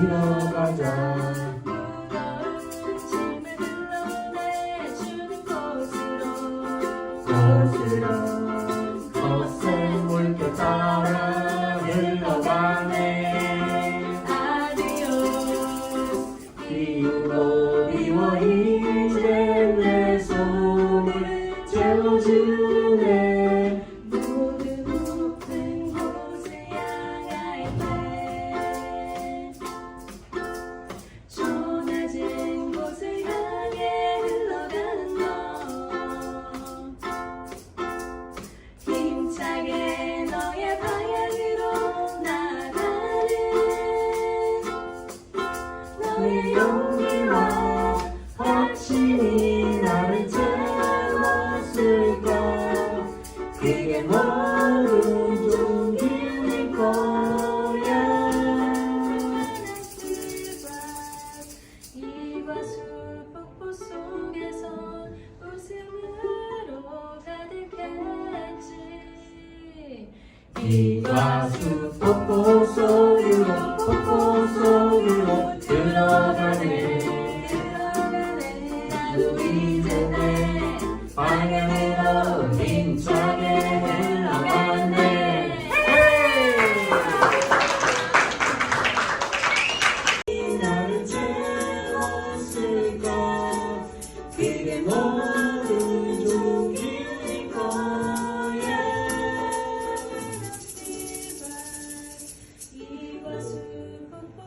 흘러가자 거스러 신이 나를 채웠을까? 그게 바로 종일 거야. 이바수 폭포 속에서 웃음으로 가득했지. 이바수 폭포 속으로 폭포 속으로 들어가네.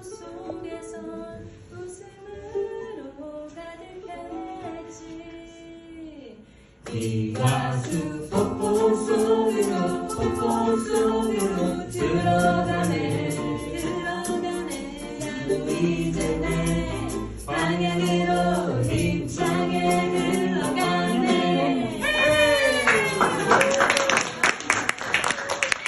속에선 웃음으로 가득했지. 비가 수 폭포 속으로 폭포 속으로 들어